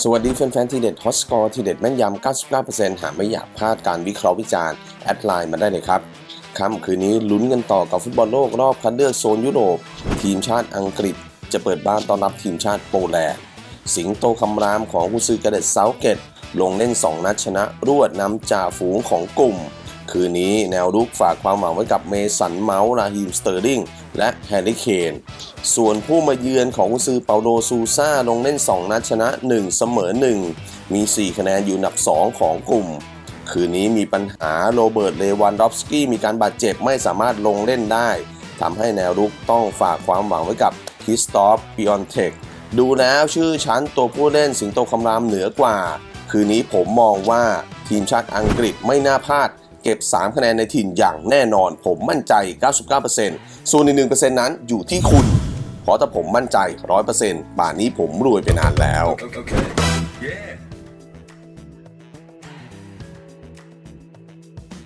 สวัสดีแฟนๆ ทีเด็ดฮอตสกอร์ทีเด็ดแม่นยำ 99%หากไม่อยากพลาดการวิเคราะห์วิจารณ์ แอดไลน์มาได้เลยครับค่ำคืนนี้ลุ้นกันต่อกับฟุตบอลโลกรอบคัดเลือกโซนยุโรป ทีมชาติอังกฤษ จะเปิดบ้านต้อนรับทีมชาติโปแลนด์สิงโตคำรามของกุนซือกระเด็ดเซาเกตลงเล่น 2 นัดชนะรวดนำจ่าฝูงของกลุ่ม คืนนี้แนวรุกฝากความหวังไว้กับเมสันเมาส์ราฮีมสเตอร์ลิงและแฮร์รี่เคนส่วนผู้มาเยือนของกุซือเปาโลซูซ่าลงเล่น 2 นัดชนะ 1 เสมอ 1 มี 4 คะแนนอยู่อันดับ 2 ของกลุ่ม คืนนี้มีปัญหาโรเบิร์ตเลวันดอฟสกี้มีการบาดเจ็บไม่สามารถลงเล่นได้ทำให้แนวรุกต้องฝากความหวังไว้กับคิสตอฟปิออนเทคดูแล้วชื่อชั้นตัวผู้เล่นสิงโตคำรามเหนือกว่า คืนนี้ผมมองว่าทีมชาติอังกฤษไม่น่าพลาด เก็บ 3 คะแนนในถิ่นอย่างแน่นอน ผมมั่นใจ 99%ส่วนอีก1%นั้นอยู่ที่คุณ เพราะถ้าผมมั่นใจ 100%ป่านนี้ผมรวยไปนานแล้ว Okay. Yeah.